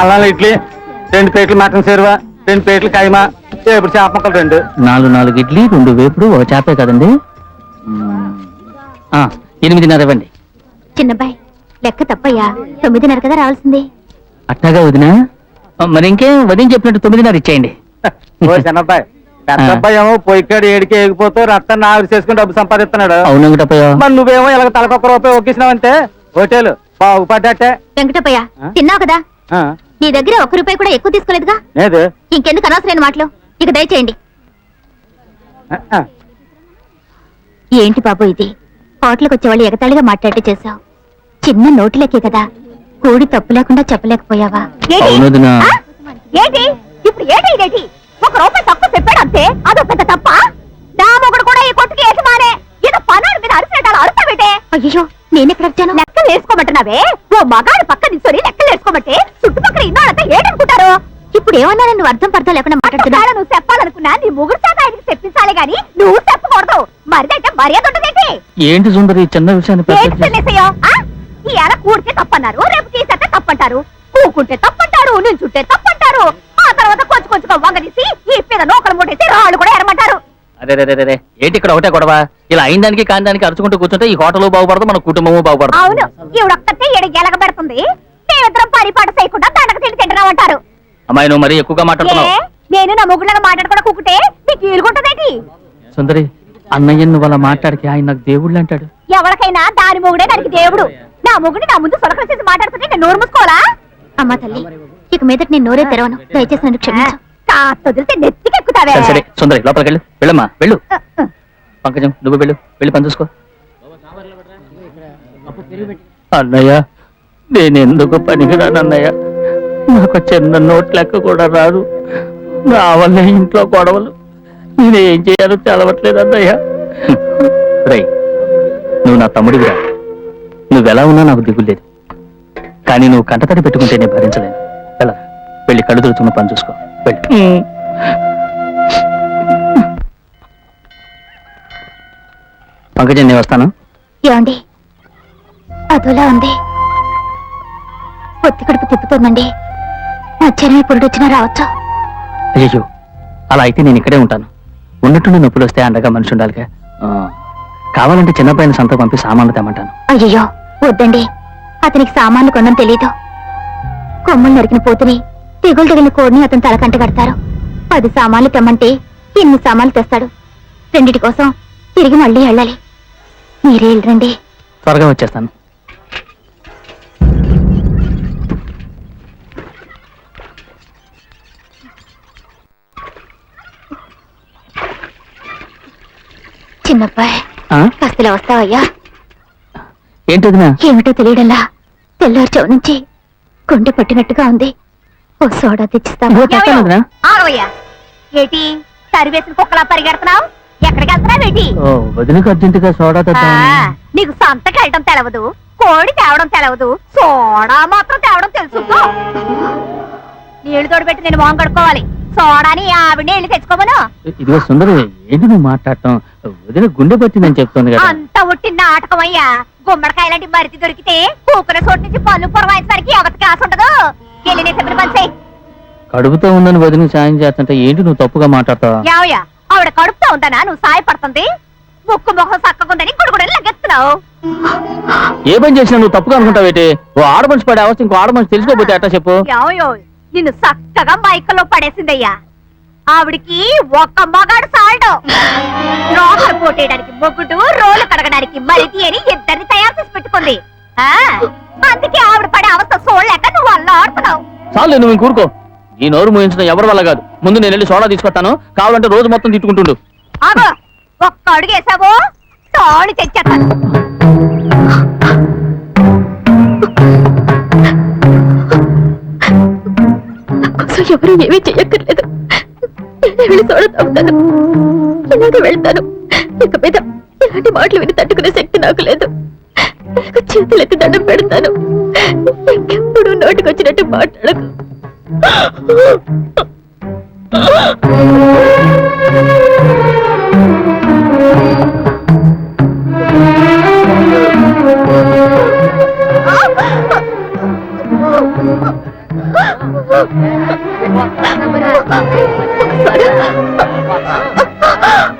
నాలుగు ఇడ్లీ రెండు ప్లేట్లు మటన్ సేరువా రెండు ప్లేట్లు కైమా ఇప్పుడు చేప ముక్కలు రెండు. నాలుగు నాలుగు ఇడ్లీ రెండు వేపుడు ఒక చేపే కదండి? ఆ, ఎనిమిదిన్నర ఇవ్వండి. చిన్నబ్బాయి లెక్క తప్పయ్యా. తొమ్మిదిన్నర కదా రావాల్సింది. అట్టాగా వదినా? ఆ, మరి ఇంకేం వదిన చెప్పినట్టు తొమ్మిదిన్నర ఇచ్చేయండి. ఓ చిన్నబ్బాయి పెద్ద అబ్బాయి ఏమో పొయ్యికాడు ఏడికి ఎగిపోతూ రక్తాన్ని ఆవిరి చేసుకుని డబ్బు సంపాదిస్తున్నాడు. అవును వెంకటప్పయ్య. మరి నువ్వేమో ఇలాగ తలకొక్క రూపాయి ఒక్కేసినావంటే హోటల్ బాగుపడ్డట్టే. వెంకటప్పయ్య ఆ? తిన్నావు కదా? నీ దగ్గర ఒక్క రూపాయి కూడా ఎక్కువ తీసుకోలేదుగా? లేదు. ఇంకెందుకు అనవసరమైన మాటలు? ఇక దయచేయండి. ఏంటి బాబు ఇది? హోటల్కి వచ్చేవాళ్ళు ఎగతాళిగా మాట్లాడే చేశావు. చిన్న నోటిలకే కదా. కూడి తప్పు లేకుండా చెప్పలేకపోయావా? ఏంటి? ఇప్పుడు ఏంటి ఇదేంటి? ఒక రూపాయి తక్కువ చెప్పాడు అంతే? అదో పెద్ద తప్ప? నా మొగుడు కూడా ఈ కొట్టుకి ఏసమానే ఏదో పనాడు మీద అరిసినట్టు అరుస్తావేటే అయ్యో నేను ఎక్కడ వచ్చాను లెక్కలు వేసుకోమంటున్నావే ఓ మగాడు పక్క నిల్చొని లెక్కలు వేసుకోమంటే ఇప్పుడు ఏమన్నా నువ్వు అర్థం పడతా లేకుండా మాట్లాడుతున్నా నువ్వు చెప్పాలనుకున్నా నీ ముగ్గురు చేత ఆయనకి చెప్పించాలి గాని నువ్వు చెప్పకూడదు. మరిదంటే మర్యాద ఉంటుందేంటి ఏంటి సుందరి చిన్న విషయాన్ని పెద్ద ఏంటి చెల్లేసయ్యో? ఆ? ఇవాళ కూడితే తప్పన్నారు రేపు తీసేస్తే తప్పంటారు. కూకుంటే తప్పంటారు నుంచుంటే తప్పంటారు. ఆ తర్వాత కొంచెం కొంచెం వంగదీసి ఈ మీద నూకలు మూటేసి రాళ్ళు కూడా ఎరమంటారు అరే. ఏంటి ఇక్కడ ఒకటే గొడవ? ఇలా అయిన దానికి కాని దానికి అరుచుకుంటూ కూర్చుంటే ఈ హోటల్ బాగుపడదు మన కుటుంబము బాగుపడదు. అవును ఈవిడొక్కతే ఏడు గెలగ పెడుతుంది మేమిద్దరం పరిపాట చేయకుండా దండక తిండి తింటున్నామంటారు. అమ్మాయి నువ్వు మరీ ఎక్కువగా మాట్లాడుతున్నావు. నేను నా ముగ్గులను మాట్లాడుకుండా కూకుంటే నీకు ఈలుగుంటదేంటి సుందరి అన్నయ్య నువ్వు అలా మాట్లాడికి ఆయన నాకు దేవుళ్ళు అంటాడు. ఎవరికైనా దాని మొగుడే దానికి దేవుడు. నా మొగుడు నా ముందు సొలకలు చేసి మాట్లాడుతుంటే నేను నోరు మూసుకోవాలా? అమ్మా తల్లి ఇక మీదట నేను నోరే తెరవను. దయచేసి నన్ను క్షమించు. కాస్త వదిలితే నెత్తికెక్కుతావే. సరే సరే సుందరి లోపలికి వెళ్ళు. వెళ్ళమ్మా వెళ్ళు పంకజం నువ్వు వెళ్ళు. వెళ్ళి పని చూసుకో. అన్నయ్య నేను ఎందుకు పనికిరాను అన్నయ్య నాకు చిన్న నోట్ లెక్క కూడా రాదు. నా వల్ల ఇంట్లో గొడవలు. నేను ఏం చేయాలో తెలవట్లేదు అన్నయ్య. రై నువ్వు నా తమ్ముడివిరా. నువ్వెలా ఉన్నా నాకు దిగులేదు కానీ నువ్వు కంటతడి పెట్టుకుంటే నేను భరించలేను. వెళ్ళ వెళ్ళి కళ్ళు తిరుగుతున్న పని చూసుకో. వెళ్ళి. పంకజం నేను వస్తాను. ఏమండి? అదోలా ఉంది. పొత్తి కడుపు తిప్పుతోందండి. మధ్యాహ్నం ఇప్పుడు వచ్చినా రావచ్చు? అయ్యో అలా అయితే నేను ఇక్కడే ఉంటాను. ఉన్నట్టుండి నొప్పులు వస్తే అండగా మనిషి ఉండాలిగా. ఆ, కావాలంటే చిన్నపైన సంత పంపి సామాన్లు తెమ్మంటాను. అయ్యయ్యో వద్దండి. అతనికి సామాన్లు కొనడం తెలీదు. కొమ్మలు నరికిన పోతుని తెగులు తగిలిన కోడిని అతను తలకంట కడతారు. పది సామాన్లు తెమ్మంటే ఇన్ని సామాన్లు తెస్తాడు? రెండిటి కోసం తిరిగి మళ్ళీ వెళ్ళాలి. మీరే వెళ్ళండి త్వరగా వచ్చేస్తాను. చిన్నబ్బాయి ఆ? కాస్తలా వస్తావయ్యా? ఏమిటో తెలియడంలా తెల్లారుచో నుంచి గుండె పట్టినట్టుగా ఉంది. ఓ సోడా తెచ్చిస్తాను. ఏటి? సరివేసిన కుక్కలా పరిగెడుతున్నావు? ఎక్కడికి వెళ్తున్నావు ఏంటి? ఓ వదినకు అర్జెంటుగా సోడా తెద్దాం నీకు సంతకి వెళ్ళడం తెలవదు కోడి తేవడం తెలవదు సోడా మాత్రం తేవడం తెలుసు. నీళ్ళు తోడుపెట్టి నేను మొహం కడుక్కోవాలి. సోడాని ఆవిడ నీళ్ళు తెచ్చుకోమను. ఇదిగో సుందరి ఏంటి నువ్వు మాట్లాడటం? వదిన గుండె పట్టిందని చెప్తుంది కదా. అంత ఉట్టి నాటకమయ్యా గుమ్మడికాయ లాంటి మరిది దొరికితే కూకున చోటు నుంచి పళ్ళు పొరవాయించడానికి ఎవరికి ఆశ ఉండదు. వెళ్ళి నీ చెప్పిన పని చెయ్యి కడుపుతో ఉందని వదిన సాయం చేస్తుంటే ఏంటి నువ్వు తప్పుగా మాట్లాడతావు? యావయ్యా ఆవిడ కడుపుతా ఉందనా? నువ్వు సాయపడుతుంది? ముక్కు మొహం సక్కకుందని గుడుగుడని లగెత్తున్నావు. ఏ పని చేసినా నువ్వు తప్పుగా అనుకుంటావేటి ఓ ఆడమనిషి పడే అవస్థ ఇంకో ఆడమనిషి తెలుసుకోపోతే అట్టా చెప్పు? యావయో నిన్ను చక్కగా మైకల్లో పడేసిందయ్యా. ఆవిడికి ఒక్క మగాడు సాల్డు రోకలు పోటేయడానికి మొగ్గుడు రోలు కడగడానికి మరిది అని ఇద్దరిని తయారు చేసి పెట్టుకుంది. ఆ అందుకే ఆవిడ పడే అవస్థ చూడలేక నువ్వు అల్లా ఆడుతున్నావు చాలు నువ్వు ఇంక ఊరుకో. ఈ నోరు మూయించడం ఎవరి వల్ల కాదు. ముందు నేను వెళ్ళి సోడా తీసుకొస్తాను. కావాలంటే రోజు మొత్తం తిట్టుకుంటుండు. ఆగో ఒక్క అడుగు వేసావో? తాళి తెచ్చేస్తాను కోసం ఎవరు ఏమీ చెయ్యక్కర్లేదు. వెళ్ళి సోడ తాగుతాను ఇలాగే వెళ్తాను. ఇక మీద ఇలాంటి మాటలు విని తట్టుకునే శక్తి నాకు లేదు. నాకు చేతులెత్తి దండం పెడతాను. ఇంకెప్పుడు నోటికొచ్చినట్టు మాట్లాడకు. Ah!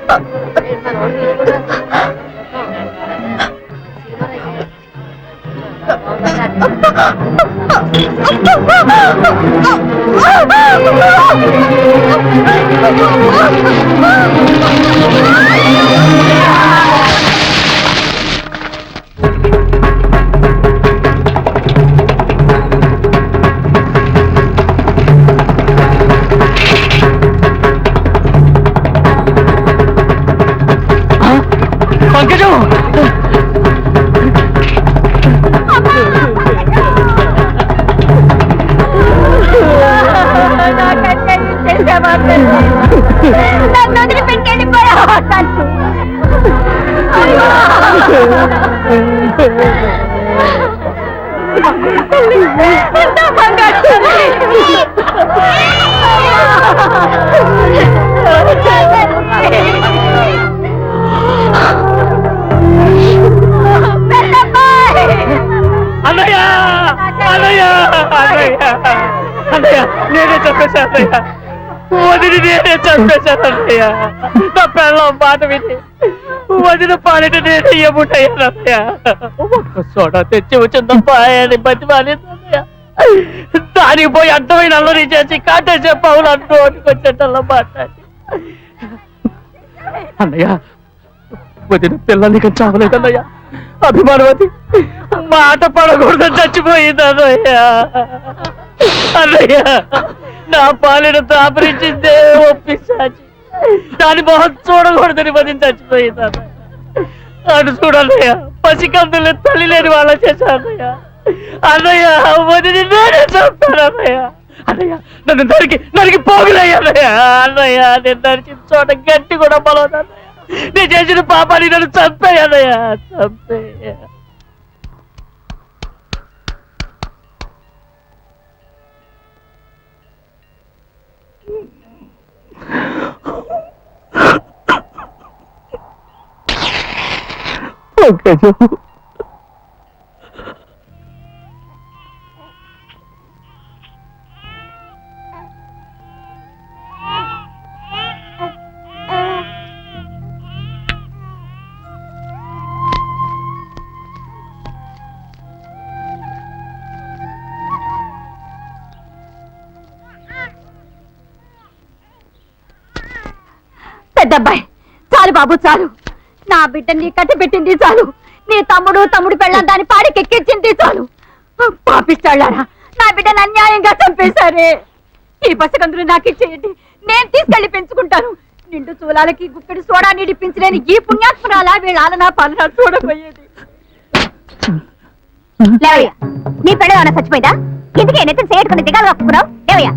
నన్ను వదిలిపెట్టెళ్ళిపోయావు తల్లి. అన్నయ్య! అన్నయ్య! అన్నయ్య! అన్నయ్య! నేనే చంపేశాను అన్నయ్య. వదిలి నేనే చంపేశాను నా పిల్లం మాట విని వదిన పాలిట నేనే ఏముంటాయను అన్నయ్య. ఒక్క సోడా తెచ్చి వచ్చిందప్ప అని బతి అన్నయ్య. దానికి పోయి అర్థమైన అల్లరి చేసి కాటే చెప్పావు అంటూ వండుకొచ్చేటల్లా మాట్లాడి అన్నయ్య వదిన పిల్లల్ని చావలేదన్నయ్య అభిమానవతి మాట పడకూడదని చచ్చిపోయింది అన్నయ్య. అన్నయ్య నా పాలను తాపరించిందే ఒప్పించాచి దాని మొహం చూడకూడదని పది చచ్చిపోయి తాత. అటు చూడన్నయ్య పసికందులు తల్లి లేని వాళ్ళ చేశా అన్నయ్య అన్నయ్య వదిలి నేనే చంపాను అన్నయ్య అన్నయ్య నన్ను నరికి నరికి పోగులయ్య అన్నయ్య అన్నయ్య నేను నరిచిన చోట గట్టి కూడా బలవదు నేను చేసిన పాపాన్ని నన్ను చంపేయన్నయ్యా. చంపేయ. పంకజం పెద్దబ్బాయి చాలు బాబు చాలు. నా బిడ్డని కట్టి పెట్టింది చాలు. నీ తమ్ముడు తమ్ముడు పెళ్ళం దాని పాడికెక్కించింది చాలు. పాపిస్తాళ్ళారా నా బిడ్డను అన్యాయంగా చంపేశారే. ఈ పసకందులు నాకు ఇచ్చేయండి. నేను తీసుకెళ్ళి పెంచుకుంటాను. నిండు చూలాలకి గుప్పెడు సోడా నీడిపించలేని ఈ పుణ్యాత్మరాల వీళ్ళ నా పాలన చూడబోయేది. లేవయ్యా నీ పెళ్ళ ఏమైనా చచ్చిపోయిందా? ఇందుకే నెత్తిన చేయట్టుకుని దిగాలు కప్పుకున్నావు? లేవయ్యా.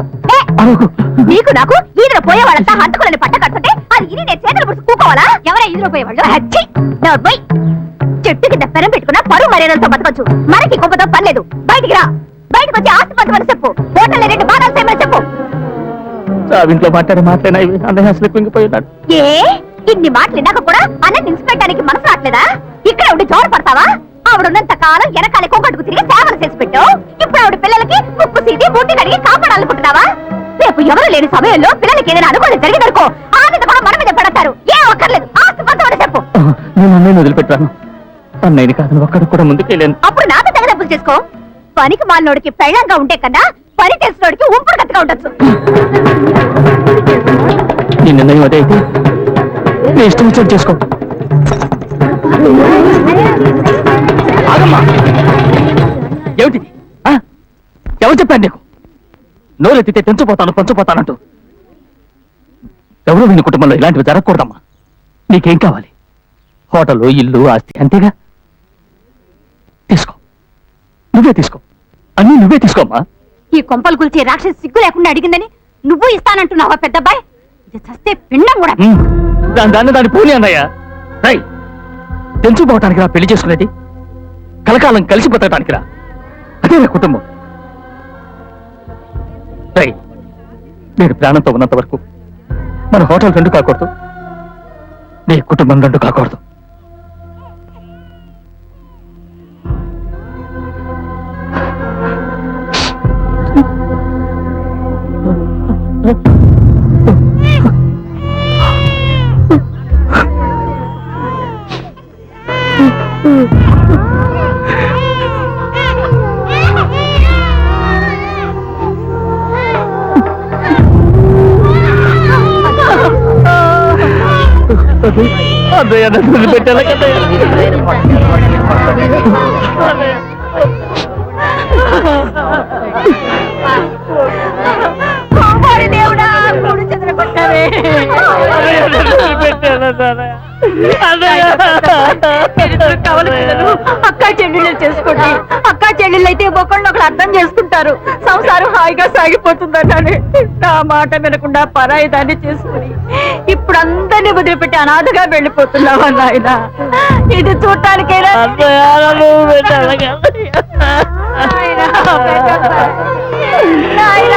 నీకు నాకు ఈదులో పోయే వాళ్ళంతా హంతకులని పట్ట కడుతుంటే అది ఇది నేను చెట్టు కింద పెరం పెట్టుకున్న పరువు మర్యాదలతో బతకొచ్చు. మనకి గొప్పతో పర్లేదు బయటికి రా. బయటకు వచ్చి ఆస్తి పంచమని చెప్పు. హోటల్ రెండు బాణాలు చేయమని చెప్పు. ఇంట్లో మాట్లాడే మాట్లాడినా అన్నయ్య అసలు కుంగిపోయినాడు ఏ? ఇన్ని మాటలు విన్నాక కూడా అన్న నిలిచిపెట్టడానికి మనసు రావట్లేదా? ఇక్కడ ఉండి జోరు పడతావా? ఆవిడున్నంత కాలం వెనకాల కొంగట్టుకు తిరిగి సేవలు చేసి పెట్టు ఇప్పుడు ఆవిడ పిల్లలకి ముక్కు సీది ముట్టి కడిగి కాపాడాలనుకుంటున్నావా? రేపు ఎవరు లేని సమయంలో పిల్లలకి ఏదైనా అనుకోని జరిగిందనుకో ఆ నేను అన్నయ్యని వదిలిపెట్టాను. అన్నయ్యని కాదని ఒక్కడికి కూడా ముందుకెళ్ళాను అప్పుడు నాతో తెగదప్పులు చేసుకో. పనికి మాలినోడికి పెళ్ళంగా ఉంటే కన్నా పని తెలిసినోడికి ఉంపుడు కట్టుగా ఉండొచ్చు. నీ నిర్ణయం అదే అయితే. నీ ఇష్టం వచ్చినట్టు చేసుకో. ఆగమ్మా. ఏమిటిది ఆ? ఎవరు చెప్పాను నీకు? నోరెత్తితే తెంచిపోతాను పంచిపోతానంటూ. ఎవరు విని కుటుంబంలో ఇలాంటివి జరగకూడదమ్మా. నీకేం కావాలి? హోటలు ఇల్లు ఆస్తి అంతేగా? తీసుకో. నువ్వే తీసుకో. అన్నీ నువ్వే తీసుకోమ్మా. ఈ కొంపలు కూల్చే రాక్షసి సిగ్గు లేకుండా అడిగిందని నువ్వు ఇస్తానంటున్నావా పెద్దబ్బాయ్? ఇది చస్తే పిండం కూడా. దాని దాన్ని దాని పూని అన్నయ్య. రై తెంచుకోవటానికి రా పెళ్ళి చేసుకునేది. కలకాలం కలిసి బతకటానికి రా. అదే నా కుటుంబం. రై నేను ప్రాణంతో ఉన్నంత వరకు మన హోటల్ రెండు కాకూడదు. నీ కుటుంబం రెండు కాకూడదు. అన్నయ్య అక్కా చెల్లెళ్ళు చేసుకోండి. అక్కా చెల్లెళ్ళు అయితే ఒకళ్ళు ఒకళ్ళు అర్థం చేసుకుంటారు. సంసారం హాయిగా సాగిపోతుందన్నాను. నా మాట వినకుండా పరాయి దాన్ని చేసుకుని ఇప్పుడు అందరినీ వదిలిపెట్టి అనాథగా వెళ్ళిపోతున్నావా నాయన? ఇది చూడటానికైనా? నాయనా.